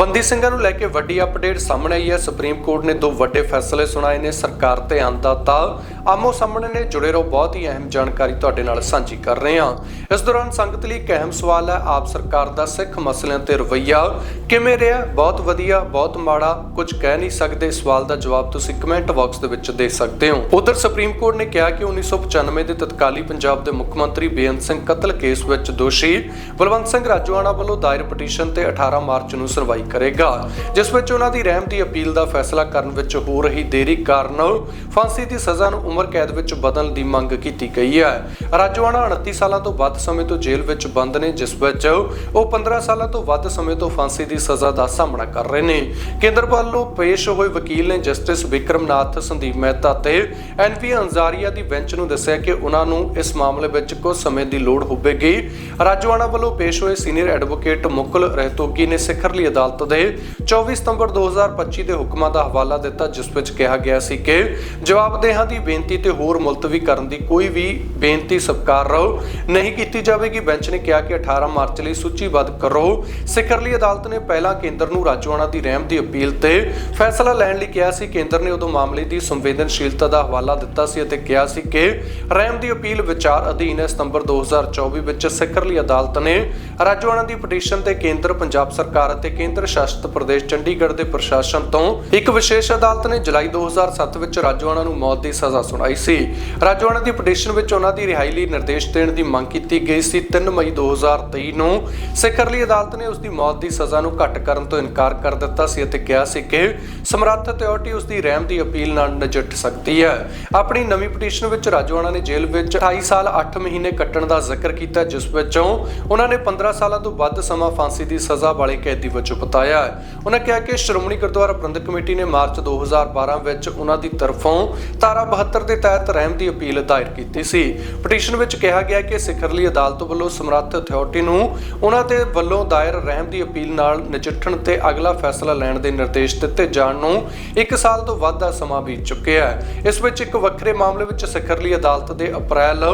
ਬੰਦੀ ਸਿੰਘਾਂ ਨੂੰ ਲੈ ਕੇ ਵੱਡੀ ਅਪਡੇਟ ਸਾਹਮਣੇ ਆਈ ਹੈ। ਸੁਪਰੀਮ ਕੋਰਟ ਨੇ ਦੋ ਵੱਡੇ ਫੈਸਲੇ ਸੁਣਾਏ ਨੇ। ਸਰਕਾਰ ਤੇ ਆਂਦਾਤਾ ਆਮੋ ਸਾਹਮਣੇ ਨੇ, ਜੁੜੇ ਰਹੋ। ਬਹੁਤ ਹੀ ਅਹਿਮ ਜਾਣਕਾਰੀ ਤੁਹਾਡੇ ਨਾਲ ਸਾਂਝੀ ਕਰ ਰਹੇ ਹਾਂ। ਇਸ ਦੌਰਾਨ ਸੰਗਤ ਲਈ ਇੱਕ ਅਹਿਮ ਸਵਾਲ ਹੈ। ਆਪ ਸਰਕਾਰ ਦਾ ਸਿੱਖ ਮਸਲਿਆਂ ਤੇ ਰਵੱਈਆ ਕਿਵੇਂ ਰਿਹਾ? ਬਹੁਤ ਵਧੀਆ, ਬਹੁਤ ਮਾੜਾ। ਕੁਝ ਕਹਿ ਨਹੀਂ ਸਕਦੇ। ਸਵਾਲ ਦਾ ਜਵਾਬ ਤੁਸੀਂ ਕਮੈਂਟ ਬਾਕਸ ਦੇ ਵਿੱਚ ਦੇ ਸਕਦੇ ਹੋ। ਉਧਰ ਸੁਪਰੀਮ ਕੋਰਟ ਨੇ ਕਿਹਾ ਕਿ 1995 ਦੇ ਤਤਕਾਲੀ ਪੰਜਾਬ ਦੇ ਮੁੱਖ ਮੰਤਰੀ ਬੇਅੰਤ ਸਿੰਘ ਕਤਲ ਕੇਸ ਵਿੱਚ ਦੋਸ਼ੀ ਬਲਵੰਤ ਸਿੰਘ ਰਾਜੋਆਣਾ ਵੱਲੋਂ ਦਾਇਰ ਪਟੀਸ਼ਨ ਤੇ 18 ਮਾਰਚ ਨੂੰ ਸੁਣਵਾਈ ਕਰੇਗਾ, ਜਿਸ ਵਿੱਚ ਉਹਨਾਂ ਦੀ ਰਹਿਮ ਦੀ ਅਪੀਲ ਦਾ ਫੈਸਲਾ ਕਰਨ ਵਿੱਚ ਹੋ ਰਹੀ ਦੇਰੀ ਕਾਰਨ ਫਾਂਸੀ ਦੀ ਸਜ਼ਾ ਨੂੰ ਉਮਰ ਕੈਦ ਵਿੱਚ ਬਦਲਣ ਦੀ ਮੰਗ ਕੀਤੀ ਗਈ ਹੈ। ਰਾਜੋਆਣਾ 29 ਸਾਲਾਂ ਤੋਂ ਵੱਧ ਸਮੇਂ ਤੋਂ ਜੇਲ੍ਹ ਵਿੱਚ ਬੰਦ ਨੇ, ਜਿਸ ਵਿੱਚ ਉਹ 15 ਸਾਲਾਂ ਤੋਂ ਵੱਧ ਸਮੇਂ ਤੋਂ ਫਾਂਸੀ ਦੀ ਸਜ਼ਾ ਦਾ ਸਾਹਮਣਾ ਕਰ ਰਹੇ ਨੇ। ਕੇਂਦਰ ਵੱਲੋਂ ਪੇਸ਼ ਹੋਏ ਵਕੀਲ ਨੇ ਜਸਟਿਸ ਵਿਕਰਮਨਾਥ ਸੰਦੀਪ ਮਹਿਤਾ ਤੇ ਐਨਵੀ ਅੰਜ਼ਾਰੀਆ ਦੀ ਬੈਂਚ ਨੂੰ ਦੱਸਿਆ ਕਿ ਉਹਨਾਂ ਨੂੰ ਇਸ ਮਾਮਲੇ ਵਿੱਚ ਕੁਝ ਸਮੇਂ ਦੀ ਲੋੜ ਹੋਵੇਗੀ। ਰਾਜੋਆਣਾ ਵੱਲੋਂ ਪੇਸ਼ ਹੋਏ ਸੀਨੀਅਰ ਐਡਵੋਕੇਟ ਮੁਕਲ ਰਹਿਤੋਗੀ ਨੇ ਸਿਖਰਲੀ ਅਦਾਲਤ ਦੇ 24 ਸਤੰਬਰ 2025 ਦੇ ਹੁਕਮਾਂ ਦਾ ਹਵਾਲਾ ਦਿੱਤਾ, ਜਿਸ ਵਿੱਚ ਕਿਹਾ ਗਿਆ ਸੀ ਕਿ ਜਵਾਬਦੇਹਾਂ ਦੀ ਬੇਨਤੀ ਤੇ ਹੋਰ ਮੁਲਤਵੀ ਕਰਨ ਦੀ ਕੋਈ ਵੀ ਬੇਨਤੀ ਸਵੀਕਾਰ ਨਹੀਂ ਕੀਤੀ ਜਾਵੇਗੀ, ਬੈਂਚ ਨੇ ਕਿਹਾ ਕਿ 18 ਮਾਰਚ ਲਈ ਸੂਚੀਬੱਧ ਕਰੋ। ਸਿਖਰਲੀ ਅਦਾਲਤ ਨੇ ਪਹਿਲਾਂ ਕੇਂਦਰ ਨੂੰ ਰਾਜੋਆਣਾ ਦੀ ਰਹਿਮ ਦੀ ਅਪੀਲ ਤੇ ਫੈਸਲਾ ਲੈਣ ਲਈ ਕਿਹਾ ਸੀ। ਕੇਂਦਰ ਨੇ ਉਦੋਂ ਮਾਮਲੇ ਦੀ ਸੰਵੇਦਨਸ਼ੀਲਤਾ ਦਾ ਹਵਾਲਾ ਦਿੱਤਾ ਸੀ ਅਤੇ ਕਿਹਾ ਸੀ ਕਿ ਰਹਿਮ ਦੀ ਅਪੀਲ ਵਿਚਾਰ ਅਧੀਨ ਹੈ। ਸਤੰਬਰ 2024 ਵਿੱਚ ਸਿਖਰਲੀ ਅਦਾਲਤ ਨੇ ਰਾਜੋਆਣਾ ਦੀ ਪਟੀਸ਼ਨ ਤੇ ਕੇਂਦਰ, ਪੰਜਾਬ ਸਰਕਾਰ ਅਤੇ ਕੇਂਦਰ ਸ਼ਾਸਤ ਪ੍ਰਦੇਸ਼ ਚੰਡੀਗੜ੍ਹ ਦੇ ਪ੍ਰਸ਼ਾਸਨ ਤੋਂ ਇੱਕ ਵਿਸ਼ੇਸ਼ ਅਦਾਲਤ ਨੇ ਜੁਲਾਈ 2007 ਵਿੱਚ ਰਾਜੋਆਣਾ ਨੂੰ ਮੌਤ ਦੀ ਸਜ਼ਾ ਸੁਣਾਈ ਸੀ। ਰਾਜੋਆਣਾ ਦੀ ਪਟੀਸ਼ਨ ਵਿੱਚ ਉਹਨਾਂ ਦੀ ਰਿਹਾਈ ਲਈ ਨਿਰਦੇਸ਼ ਦੇਣ ਦੀ ਮੰਗ ਕੀਤੀ ਗਈ ਸੀ। 3 ਮਈ 2023 ਨੂੰ ਸਿਖਰਲੀ ਅਦਾਲਤ ਨੇ ਉਸ ਦੀ ਮੌਤ ਦੀ ਸਜ਼ਾ ਨੂੰ ਘੱਟ ਕਰਨ ਤੋਂ ਇਨਕਾਰ ਕਰ ਦਿੱਤਾ ਸੀ ਅਤੇ ਕਿਹਾ ਸੀ ਕਿ ਸਮਰੱਥ ਅਥਾਰਟੀ ਉਸ ਦੀ ਰਹਿਮ ਦੀ ਅਪੀਲ ਨਾਲ ਨਜਿੱਠ ਸਕਦੀ ਹੈ। ਆਪਣੀ ਨਵੀਂ ਪਟੀਸ਼ਨ ਵਿੱਚ ਰਾਜੋਆਣਾ ਨੇ ਜੇਲ੍ਹ ਵਿੱਚ 28 ਸਾਲ 8 ਮਹੀਨੇ ਕੱਟਣ ਦਾ ਜ਼ਿਕਰ ਕੀਤਾ, ਜਿਸ ਵਿੱਚੋਂ ਉਹਨਾਂ ਨੇ 15 ਸਾਲਾਂ ਤੋਂ ਵੱਧ ਸਮਾਂ ਫਾਂਸੀ ਦੀ ਸਜ਼ਾ ਵਾਲੇ ਕੈਦੀ ਵਜੋਂ ਪਤਾ ਬਿਤਾਇਆ ਹੈ। ਉਹਨਾਂ ਕਿਹਾ ਕਿ ਸ਼੍ਰੋਮਣੀ ਗੁਰਦੁਆਰਾ ਪ੍ਰਬੰਧਕ ਕਮੇਟੀ ਨੇ ਮਾਰਚ 2012 ਵਿੱਚ ਉਹਨਾਂ ਦੀ ਤਰਫੋਂ ਧਾਰਾ 72 ਦੇ ਤਹਿਤ ਰਹਿਮ ਦੀ ਅਪੀਲ ਦਾਇਰ ਕੀਤੀ ਸੀ। ਪਟੀਸ਼ਨ ਵਿੱਚ ਕਿਹਾ ਗਿਆ ਕਿ ਸਿਖਰਲੀ ਅਦਾਲਤ ਵੱਲੋਂ ਸਮਰੱਥ ਅਥਾਰਟੀ ਨੂੰ ਉਹਨਾਂ ਦੇ ਵੱਲੋਂ ਦਾਇਰ ਰਹਿਮ ਦੀ ਅਪੀਲ ਨਾਲ ਨਜਿੱਠਣ ਤੇ ਅਗਲਾ ਫੈਸਲਾ ਲੈਣ ਦੇ ਨਿਰਦੇਸ਼ ਦਿੱਤੇ ਜਾਣ ਨੂੰ 1 ਸਾਲ ਤੋਂ ਵੱਧ ਦਾ ਸਮਾਂ ਬੀਤ ਚੁੱਕਿਆ ਹੈ। ਇਸ ਵਿੱਚ ਇੱਕ ਵੱਖਰੇ ਮਾਮਲੇ ਵਿੱਚ ਸਿਖਰਲੀ ਅਦਾਲਤ ਦੇ ਅਪ੍ਰੈਲ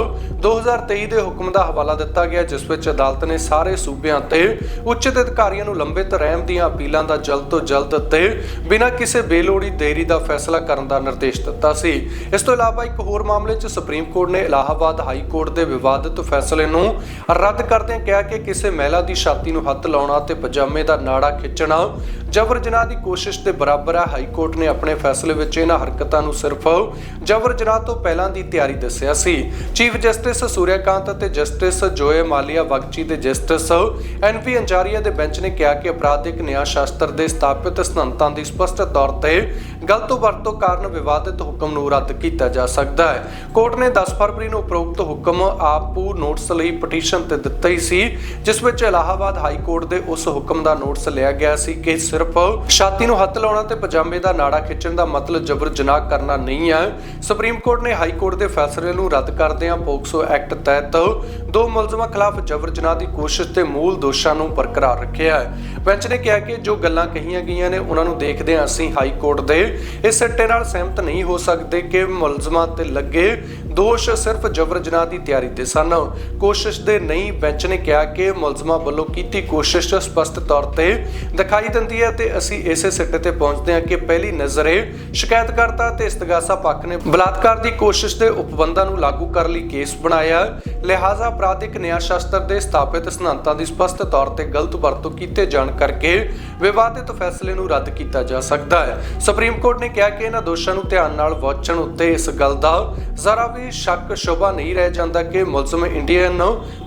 2023 ਦੇ ਹੁਕਮ ਦਾ ਹਵਾਲਾ ਦਿੱਤਾ ਗਿਆ, ਜਿਸ ਵਿੱਚ ਅਦਾਲਤ ਨੇ ਸਾਰੇ ਸੂਬਿਆਂ ਤੇ ਉੱਚਿਤ ਅਧਿਕਾਰੀਆਂ ਨੂੰ ਲੰਬਿਤ ਰਹਿਮ ਦੀ ਦੀਆਂ ਅਪੀਲਾਂ ਦਾ ਜਲਦ ਤੋਂ ਜਲਦ ਤੇ ਬਿਨਾਂ ਕਿਸੇ ਬੇਲੋੜੀ ਦੇਰੀ ਦਾ ਫੈਸਲਾ ਕਰਨ ਦਾ ਨਿਰਦੇਸ਼ ਦਿੱਤਾ ਸੀ। ਇਸ ਤੋਂ ਇਲਾਵਾ ਇੱਕ ਹੋਰ ਮਾਮਲੇ 'ਚ ਸੁਪਰੀਮ ਕੋਰਟ ਨੇ ਇਲਾਹਾਬਾਦ ਹਾਈ ਕੋਰਟ ਦੇ ਵਿਵਾਦਿਤ ਫੈਸਲੇ ਨੂੰ ਰੱਦ ਕਰਦਿਆਂ ਕਿਹਾ ਕਿ ਕਿਸੇ ਮਹਿਲਾ ਦੀ ਛਾਤੀ ਨੂੰ ਹੱਥ ਲਾਉਣਾ ਤੇ ਪਜਾਮੇ ਦਾ ਨਾੜਾ ਖਿੱਚਣਾ ਜਬਰ ਜਨਾਹ ਦੀ ਕੋਸ਼ਿਸ਼ ਦੇ ਬਰਾਬਰ ਹੈ ਹਾਈ ਕੋਰਟ ਨੇ ਆਪਣੇ ਫੈਸਲੇ ਵਿੱਚ ਇਹਨਾਂ ਹਰਕਤਾਂ ਨੂੰ ਸਿਰਫ ਜਬਰ ਜਨਾਹ ਤੋਂ ਪਹਿਲਾਂ ਦੀ ਤਿਆਰੀ ਦੱਸਿਆ ਸੀ। ਚੀਫ ਜਸਟਿਸ ਸੂਰਿਆਕਾਂਤ ਅਤੇ ਜਸਟਿਸ ਜੋਏ ਮਾਲੀਆ ਬਗਚੀ ਦੇ ਜਸਟਿਸ ਐਨ ਪੀ ਅੰਜਾਰੀਆ ਦੇ ਬੈਂਚ ਨੇ ਕਿਹਾ ਕਿ ਅਪਰਾਧਿਕ ਨਿਆਂ ਸ਼ਾਸਤਰ ਦੇ ਸਥਾਪਿਤ ਸਿਧਾਂਤਾਂ ਦੀ ਸਪਸ਼ਟ ਤੌਰ ਤੇ ਗਲਤ ਵਰਤੋਂ ਕਾਰਨ ਵਿਵਾਦਿਤ ਹੁਕਮ ਨੂੰ ਰੱਦ ਕੀਤਾ ਜਾ ਸਕਦਾ ਹੈ। ਕੋਰਟ ਨੇ 10 ਫਰਵਰੀ ਨੂੰ ਉਪਰੋਕਤ ਹੁਕਮ ਆਪੂ ਨੋਟਿਸ ਲਈ ਪਟੀਸ਼ਨ ਤੇ ਦਿੱਤਾ ਹੀ ਸੀ, ਜਿਸ ਵਿੱਚ ਇਲਾਹਾਬਾਦ ਹਾਈ ਕੋਰਟ ਦੇ ਉਸ ਹੁਕਮ ਦਾ ਨੋਟਿਸ ਲਿਆ ਗਿਆ ਸੀ ਕਿ ਸਿਰਫ ਛਾਤੀ ਨੂੰ ਹੱਥ ਲਾਉਣਾ ਤੇ ਪਜਾਮੇ ਦਾ ਨਾੜਾ ਖਿੱਚਣ ਦਾ ਮਤਲਬ ਜਬਰ ਜਨਾਹ ਕਰਨਾ ਨਹੀਂ ਹੈ। ਸੁਪਰੀਮ ਕੋਰਟ ਨੇ ਹਾਈ ਕੋਰਟ ਦੇ ਫੈਸਲੇ ਨੂੰ ਰੱਦ ਕਰਦਿਆਂ ਪੋਕਸੋ ਐਕਟ ਤਹਿਤ ਦੋ ਮੁਲਜ਼ਮਾਂ ਖਿਲਾਫ ਜਬਰ ਜਨਾਹ ਦੀ ਕੋਸ਼ਿਸ਼ ਤੇ ਮੂਲ ਦੋਸ਼ਾਂ ਨੂੰ ਬਰਕਰਾਰ ਰੱਖਿਆ ਹੈ। ਬੈਂਚ ਨੇ ਕਿਹਾ ਕਿ ਜੋ ਗੱਲਾਂ ਕਹੀਆਂ ਗਈਆਂ ਨੇ, ਉਹਨਾਂ ਨੂੰ ਦੇਖਦਿਆਂ ਅਸੀਂ ਹਾਈ ਕੋਰਟ ਦੇ ਇਸ ਸਿੱਟੇ ਨਾਲ ਸਹਿਮਤ ਨਹੀਂ ਹੋ ਸਕਦੇ ਕਿ ਮੁਲਜ਼ਮਾਂ ਤੇ ਲੱਗੇ ਦੋਸ਼ ਸਿਰਫ ਜਬਰ ਜਨਾਹ ਦੀ ਤਿਆਰੀ ਤੇ ਸਨ। ਕੋਸ਼ਿਸ਼ ਦੇ ਨਹੀਂ ਬੈਂਚ ਨੇ ਕਿਹਾ ਕਿ ਮੁਲਜ਼ਮਾਂ ਵੱਲੋਂ ਕੀਤੀ ਕੋਸ਼ਿਸ਼ ਸਪਸ਼ਟ ਤੌਰ ਤੇ ਦਿਖਾਈ ਦਿੰਦੀ ਹੈ ਤੇ ਅਸੀਂ ਇਸੇ ਸਿੱਟੇ ਤੇ ਪਹੁੰਚਦੇ ਹਾਂ ਕਿ ਪਹਿਲੀ ਨਜ਼ਰੇ ਸ਼ਿਕਾਇਤਕਰਤਾ ਤੇ ਇਸਤਗਾਸਾ ਪੱਖ ਨੇ ਬਲਾਤਕਾਰ ਦੀ ਕੋਸ਼ਿਸ਼ ਦੇ ਉਪਬੰਧਾਂ ਨੂੰ ਲਾਗੂ ਕਰਨ ਲਈ ਕੇਸ ਬਣਾਇਆ। ਲਿਹਾਜ਼ਾ ਅਪਰਾਧਿਕ ਨਿਆਂ ਸ਼ਾਸਤਰ ਦੇ ਸਥਾਪਿਤ ਸਿਧਾਂਤਾਂ ਦੀ ਸਪਸ਼ਟ ਤੌਰ ਤੇ ਗਲਤ ਵਰਤੋਂ ਕੀਤੇ ਜਾਣ ਕਰਕੇ ਵਿਵਾਦਿਤ ਫੈਸਲੇ ਨੂੰ ਰੱਦ ਕੀਤਾ ਜਾ ਸਕਦਾ ਹੈ। ਸੁਪਰੀਮ ਕੋਰਟ ਨੇ ਕਿਹਾ ਕਿ ਇਹਨਾਂ ਦੋਸ਼ਾਂ ਨੂੰ ਧਿਆਨ ਨਾਲ ਵਾਚਣ ਉੱਤੇ ਇਸ ਗੱਲ ਦਾ ਜ਼ਰਾ ਵੀ ਸ਼ੱਕ ਸ਼ੁਬਾ ਨਹੀਂ ਰਹਿ ਜਾਂਦਾ ਕਿ ਮੁਲਜ਼ਮ ਇੰਡੀਅਨ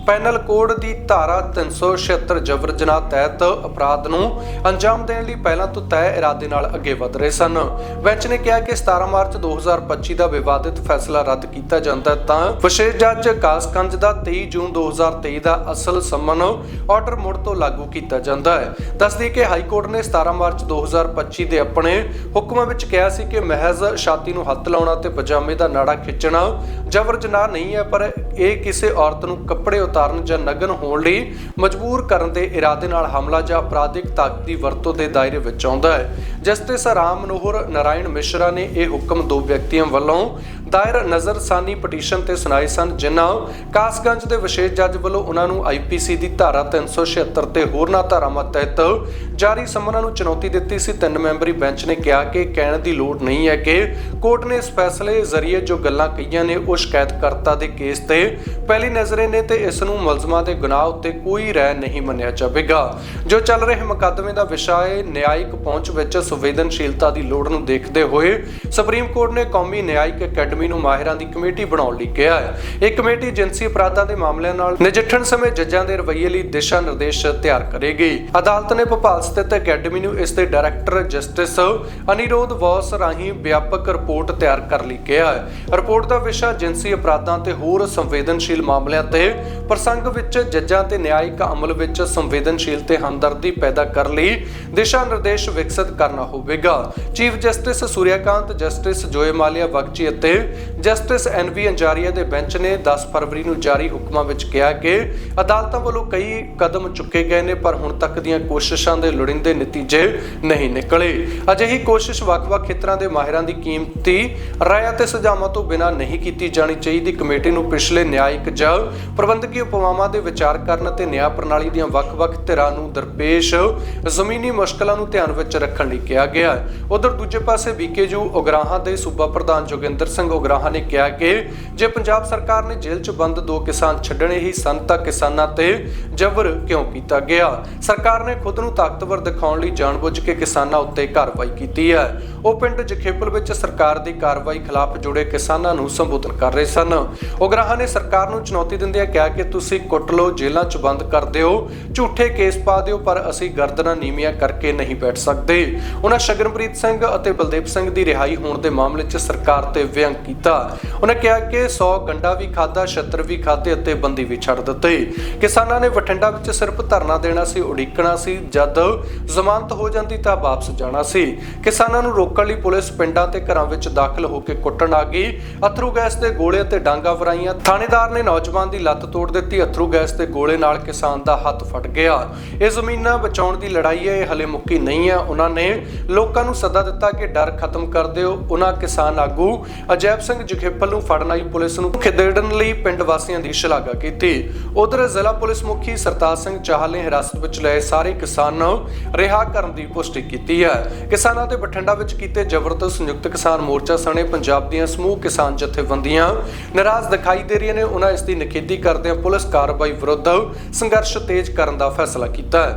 ਪੈਨਲ ਕੋਡ ਦੀ ਧਾਰਾ 376 ਜਬਰ ਜਨਾਹ ਤਹਿਤ ਅਪਰਾਧ ਨੂੰ ਅੰਜਾਮ ਦੇਣ ਲਈ ਪਹਿਲਾਂ ਤੋਂ ਤੈਅ ਇਰਾਦੇ ਨਾਲ ਅੱਗੇ ਵਧ ਰਹੇ ਸਨ। ਬੈਂਚ ਨੇ ਕਿਹਾ ਕਿ 17 ਮਾਰਚ 2025 ਦਾ ਵਿਵਾਦਿਤ ਫੈਸਲਾ ਰੱਦ ਕੀਤਾ ਜਾਂਦਾ ਤਾਂ ਵਿਸ਼ੇਸ਼ ਜੱਜ ਕਾਸਕੰਜ ਦਾ 23 ਜੂਨ 2023 ਦਾ ਅਸਲ ਸੰਮਨ ਆਰਡਰ ਮੁੜ ਤੋਂ ਲਾਗੂ ਕੀਤਾ ਜਾਂਦਾ ਹੈ। ਦੱਸਦੀ ਕਿ ਹਾਈ ਕੋਰਟ ਨੇ 17 ਮਾਰਚ 2025 ਦੇ ਆਪਣੇ ਹੁਕਮਾਂ ਵਿੱਚ ਕਿਹਾ ਸੀ ਕਿ ਮਹਿਜ਼ ਛਾਤੀ ਨੂੰ ਹੱਥ ਲਾਉਣਾ ਤੇ ਪਜਾਮੇ ਦਾ ਨਾੜਾ ਖਿੱਚਣਾ ਜਬਰ ਜਨਾਹ ਨਹੀਂ ਹੈ, ਪਰ ਇਹ ਕਿਸੇ ਔਰਤ ਨੂੰ ਕੱਪੜੇ ਉਤਾਰਨ ਜਾਂ ਨਗਨ ਹੋਣ ਲਈ ਮਜਬੂਰ ਕਰਨ ਦੇ ਇਰਾਦੇ ਨਾਲ ਹਮਲਾ ਜਾਂ ਅਪਰਾਧਿਕ ਤਾਕਤ ਦੀ ਵਰਤੋਂ ਦੇ ਦਾਇਰੇ ਵਿੱਚ ਆਉਂਦਾ ਹੈ। ਜਸਟਿਸ ਰਾਮ ਮਨੋਹਰ ਨਾਰਾਇਣ ਮਿਸ਼ਰਾ ਨੇ ਇਹ ਹੁਕਮ ਦੋ ਵਿਅਕਤੀਆਂ ਵੱਲੋਂ ਦਾਇਰ ਨਜ਼ਰਸਾਨੀ ਪਟੀਸ਼ਨ ਤੇ ਸੁਣਾਏ ਸਨ, ਜਿਨ੍ਹਾਂ ਕਾਸਗੰਜ ਦੇ ਵਿਸ਼ੇਸ਼ ਜੱਜ ਵੱਲੋਂ ਉਹਨਾਂ ਨੂੰ ਆਈਪੀਸੀ ਦੀ ਧਾਰਾ 376 ਤੇ ਹੋਰਨਾਂ ਧਾਰਾਵਾਂ ਤਹਿਤ ਜਾਰੀ ਸਮਨਾਂ ਨੂੰ ਚੁਣੌਤੀ ਦਿੱਤੀ ਸੀ। ਤਿੰਨ ਮੈਂਬਰੀ ਬੈਂਚ ਨੇ ਕਿਹਾ ਕਿ ਕਹਿਣ ਦੀ ਲੋੜ ਨਹੀਂ ਹੈ ਕਿ ਕੋਰਟ ਨੇ ਇਸ ਫੈਸਲੇ ਜ਼ਰੀਏ ਜੋ ਗੱਲਾਂ ਕਹੀਆਂ ਨੇ, ਉਹ ਸ਼ਿਕਾਇਤਕਰਤਾ ਦੇ ਕੇਸ ਤੇ ਪਹਿਲੀ ਨਜ਼ਰੇ ਨੇ ਤੇ ਇਸ ਨੂੰ ਮੁਲਜ਼ਮਾਂ ਦੇ ਗੁਨਾਹ ਉੱਤੇ ਕੋਈ ਰਹਿ ਨਹੀਂ ਮੰਨਿਆ ਜਾਵੇਗਾ। ਜੋ ਚੱਲ ਰਹੇ ਮੁਕੱਦਮੇ ਦਾ ਵਿਸ਼ਾ ਹੈ, ਨਿਆਇਕ ਪਹੁੰਚ ਵਿੱਚ ਸੰਵੇਦਨਸ਼ੀਲਤਾ ਦੀ ਲੋੜ ਨੂੰ ਦੇਖਦੇ ਹੋਏ ਸੁਪਰੀਮ ਕੋਰਟ ਨੇ ਕੌਮੀ ਨਿਆਇਕ ਅਕੈਡਮੀ ਨੂੰ ਮਾਹਿਰਾਂ ਦੀ ਕਮੇਟੀ ਬਣਾਉਣ ਲਈ ਕਿਹਾ ਹੈ। ਇਹ ਕਮੇਟੀ ਜਿਨਸੀ ਅਪਰਾਧਾਂ ਦੇ ਮਾਮਲਿਆਂ ਨਾਲ ਨਜਿੱਠਣ ਸਮੇਂ ਜੱਜਾਂ ਦੇ ਰਵੱਈਏ ਲਈ ਦਿਸ਼ਾ ਨਿਰਦੇਸ਼ ਤਿਆਰ ਕਰੇਗੀ। ਅਦਾਲਤ ਨੇ ਭੋਪਾਲ ਸਥਿਤ ਅਕੈਡਮੀ ਨੂੰ ਇਸ ਦੇ ਡਾਇਰੈਕਟਰ ਜਸਟਿਸ ਅਨਿਰੋਧ ਵਾਸ ਰਾਹੀਂ ਵਿਆਪਕ ਰਿਪੋਰਟ ਤਿਆਰ ਕਰ ਲਈ ਕਿਹਾ ਹੈ। ਰਿਪੋਰਟ ਦਾ ਵਿਸ਼ਾ ਜਿਨਸੀ ਅਪਰਾਧਾਂ ਤੇ ਹੋਰ ਸੰਵੇਦਨਸ਼ੀਲ ਮਾਮਲਿਆਂ ਤੇ ਪ੍ਰਸੰਗ ਵਿੱਚ ਜੱਜਾਂ ਤੇ ਨਿਆਇਕ ਅਮਲ ਵਿੱਚ ਸੰਵੇਦਨਸ਼ੀਲ ਤੇ ਹਮਦਰਦੀ ਪੈਦਾ ਕਰਨ ਲਈ ਦਿਸ਼ਾ ਨਿਰਦੇਸ਼ ਵਿਕਸਿਤ ਕਰਨਾ ਹੋਵੇਗਾ। Chief justice Surya Kant justice Joymalya Bagchi ਅਤੇ ਜਸਟਿਸ ਐਨ ਵੀ ਅੰਜਾਰੀਆ ਦੇ ਬੈਂਚ ਨੇ 10 ਫਰਵਰੀ ਨੂੰ ਜਾਰੀ ਹੁਕਮਾਂ ਵਿੱਚ ਕਿਹਾ ਕਿ ਅਦਾਲਤਾਂ ਵੱਲੋਂ ਕਈ ਕਦਮ ਚੁੱਕੇ ਗਏ ਨੇ, ਪਰ ਹੁਣ ਤੱਕ ਦੀਆਂ ਕੋਸ਼ਿਸ਼ਾਂ ਦੇ ਲੋੜੀਂਦੇ ਨਤੀਜੇ ਨਹੀਂ ਨਿਕਲੇ। ਅਜਿਹੀ ਕੋਸ਼ਿਸ਼ ਵੱਖ-ਵੱਖ ਖੇਤਰਾਂ ਦੇ ਮਾਹਿਰਾਂ ਦੀ ਕੀਮਤੀ ਰਾਇ ਅਤੇ ਸੁਝਾਵਾਂ ਤੋਂ ਬਿਨਾਂ ਨਹੀਂ ਕੀਤੀ ਜਾਣੀ ਚਾਹੀਦੀ। ਕਮੇਟੀ ਨੂੰ ਪਿਛਲੇ ਨਿਆਇਕ ਜਾਂ ਪ੍ਰਬੰਧਕੀ ਉਪਮਾਵਾਂ ਦੇ ਵਿਚਾਰ ਕਰਨ ਅਤੇ ਨਿਆਂ ਪ੍ਰਣਾਲੀ ਦੀਆਂ ਵੱਖ-ਵੱਖ ਧਿਰਾਂ ਨੂੰ ਦਰਪੇਸ਼ ਜ਼ਮੀਨੀ ਮੁਸ਼ਕਲਾਂ ਨੂੰ ਧਿਆਨ ਵਿੱਚ ਰੱਖਣ ਲਈ ਕਿਹਾ ਗਿਆ ਉਧਰ ਦੂਜੇ ਪਾਸੇ ਬੀਕੇਯੂ ਉਗਰਾਹਾਂ ਦੇ ਸੂਬਾ ਪ੍ਰਧਾਨ ਜੋਗਿੰਦਰ ਸਿੰਘ ਉਗਰਾਹਾਂ ਨੇ ਕਿਹਾ ਕਿ ਜੇ ਪੰਜਾਬ ਸਰਕਾਰ ਨੇ ਜੇਲ੍ਹ 'ਚ ਬੰਦ ਦੋ ਕਿਸਾਨ ਛੱਡਣੇ ਹੀ ਸਨ ਤਾਂ ਕਿਸਾਨਾਂ ਤੇ ਜ਼ਬਰ ਕਿਉਂ ਕੀਤਾ ਗਿਆ? ਸਰਕਾਰ ਨੇ ਖੁਦ ਨੂੰ ਤਾਕਤਵਰ ਦਿਖਾਉਣ ਲਈ ਜਾਣਬੁੱਝ ਕੇ ਕਿਸਾਨਾਂ ਉੱਤੇ ਕਾਰਵਾਈ ਕੀਤੀ ਹੈ। ਉਹ ਪਿੰਡ ਜਖੇਪਲ ਵਿੱਚ ਸਰਕਾਰ ਦੀ ਕਾਰਵਾਈ ਖਿਲਾਫ ਜੁੜੇ ਕਿਸਾਨਾਂ ਨੂੰ ਸੰਬੋਧਨ ਕਰ ਰਹੇ ਸਨ। ਉਗਰਾਹਾਂ ਨੇ ਸਰਕਾਰ ਨੂੰ ਚੁਣੌਤੀ ਦਿੰਦਿਆਂ ਕਿਹਾ ਕਿ ਤੁਸੀਂ ਕੁੱਟ ਲਓ, ਜੇਲ੍ਹਾਂ 'ਚ ਬੰਦ ਕਰ ਦਿਓ, ਝੂਠੇ ਕੇਸ ਪਾ ਦਿਓ, ਪਰ ਅਸੀਂ ਗਰਦਨਾਂ ਨੀਵੀਆਂ ਕਰਕੇ ਨਹੀਂ ਬੈਠ ਸਕਦੇ। ਉਹਨਾਂ ਸ਼ਗਨਪ੍ਰੀਤ ਸਿੰਘ ਅਤੇ ਬਲਦੇਵ ਸਿੰਘ ਦੀ ਰਿਹਾਈ ਹੋਣ ਦੇ ਮਾਮਲੇ 'ਚ ਸਰਕਾਰ ਤੇ ਵਿਅੰਗ ਕੀਤਾ। ਉਹਨਾਂ ਕਿਹਾ ਕਿ 100 ਗੰਡਾ ਵੀ ਖਾਦਾ ਛੱਤਰ ਵੀ ਖਾਦੇ ਅਤੇ ਬੰਦੀ ਵੀ ਛੱਡ ਦਿੱਤੇ। ਕਿਸਾਨਾਂ ਨੇ ਬਠਿੰਡਾ ਵਿੱਚ ਸਿਰਫ ਧਰਨਾ ਦੇਣਾ ਸੀ, ਉਡੀਕਣਾ ਸੀ। ਜਦ ਜ਼ਮਾਨਤ ਹੋ ਜਾਂਦੀ ਤਾਂ ਵਾਪਸ ਜਾਣਾ ਸੀ। ਕਿਸਾਨਾਂ ਨੂੰ ਰੋਕਣ ਲਈ ਪੁਲਿਸ ਪਿੰਡਾਂ ਤੇ ਘਰਾਂ ਵਿੱਚ ਦਾਖਲ ਹੋ ਕੇ ਕੁੱਟਣ ਆ ਗਈ। ਅਥਰੂ ਗੈਸ ਦੇ ਗੋਲੇ ਅਤੇ ਡਾਂਗਾ ਵਰਾਈਆਂ ਥਾਣੇਦਾਰ ਨੇ ਨੌਜਵਾਨ ਦੀ ਲੱਤ ਤੋੜ ਦਿੱਤੀ। ਅਥਰੂ ਗੈਸ ਦੇ ਗੋਲੇ ਨਾਲ ਕਿਸਾਨ ਦਾ ਹੱਥ ਫਟ ਗਿਆ। ਇਹ ਜ਼ਮੀਨਾਂ ਬਚਾਉਣ ਦੀ ਲੜਾਈ ਹੈ, ਇਹ ਹਲੇ ਮੁੱਕੀ ਨਹੀਂ ਹੈ। ਉਹਨਾਂ ਨੇ ਲੋਕਾਂ ਨੂੰ ਸੱਦਾ ਦਿੱਤਾ ਕਿ ਡਰ ਖਤਮ ਕਰ ਦਿਓ। ਉਹਨਾਂ ਕਿਸਾਨ ਆਗੂ ਅਜੈਬ ਸਿੰਘ ਜਖੇਪਲ ਨੂੰ ਫੜਨ ਆਈ ਪੁਲਿਸ ਨੂੰ ਖਿਦੜਨ ਲਈ ਪਿੰਡ ਵਾਸੀਆਂ ਦੀ ਸ਼ਲਾਘਾ ਕੀਤੀ। ਉਧਰ ਜ਼ਿਲ੍ਹਾ ਪੁਲਿਸ ਮੁਖੀ ਸਰਤਾਜ ਸਿੰਘ ਚਾਹਲ ਨੇ ਹਿਰਾਸਤ ਵਿੱਚ ਲਏ ਸਾਰੇ ਕਿਸਾਨ ਰਿਹਾ ਕਰਨ ਦੀ ਪੁਸ਼ਟੀ ਕੀਤੀ ਹੈ। ਕਿਸਾਨਾਂ ਤੇ ਬਠਿੰਡਾ ਵਿੱਚ ਕੀਤੇ ਜ਼ਬਰਦਸਤ ਸੰਯੁਕਤ ਕਿਸਾਨ ਮੋਰਚਾ ਸਣੇ ਪੰਜਾਬ ਦੀਆਂ ਸਮੂਹ ਕਿਸਾਨ ਜਥੇਬੰਦੀਆਂ ਨਾਰਾਜ਼ ਦਿਖਾਈ ਦੇ ਰਹੀਆਂ ਨੇ। ਉਹਨਾਂ ਇਸ ਦੀ ਨਿਖੇਧੀ ਕਰਦਿਆਂ ਪੁਲਿਸ ਕਾਰਵਾਈ ਵਿਰੁੱਧ ਸੰਘਰਸ਼ ਤੇਜ਼ ਕਰਨ ਦਾ ਫੈਸਲਾ ਕੀਤਾ ਹੈ।